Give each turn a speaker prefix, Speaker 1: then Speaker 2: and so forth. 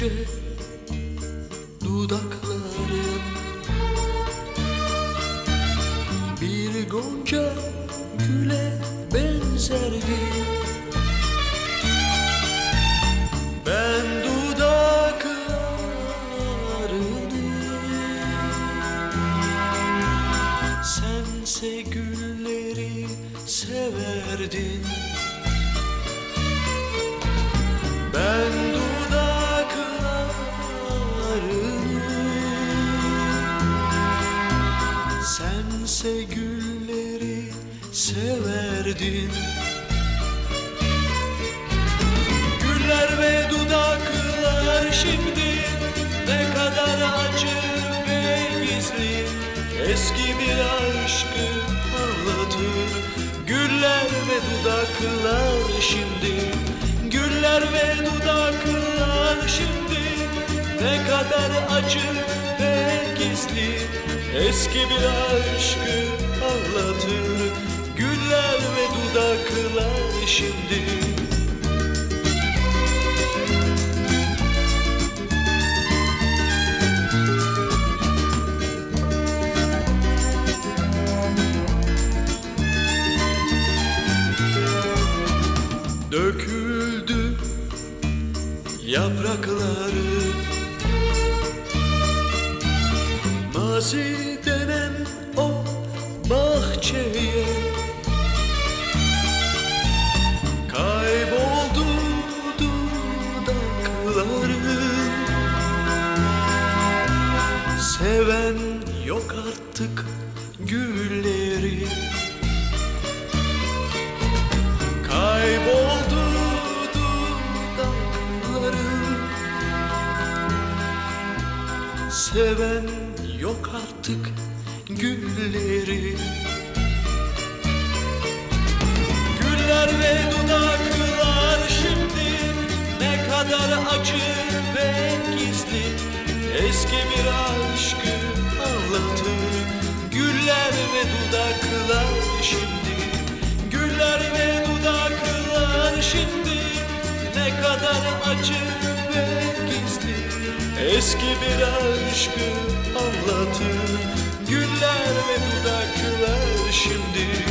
Speaker 1: Güldükçe dudakların Bir gonca güle benzerdi. Ben dudaklarını Sense gülleri severdin Sense gülleri severdin. Güller ve dudaklar şimdi ne kadar acı ve gizli. Eski bir aşkı anlatır. Güller ve dudaklar şimdi. Güller ve dudaklar şimdi Ne kadar acı ve gizli Eski bir aşkı anlatır. Güller ve dudaklar şimdi Döküldü yaprakları Seven yok artık gülleri. Kayboldu dudakların Seven yok artık gülleri şimdi? Güller ve dudaklar şimdi Ne kadar acı ve gizli? Eski bir aşkı anlatır. Güller ve dudaklar şimdi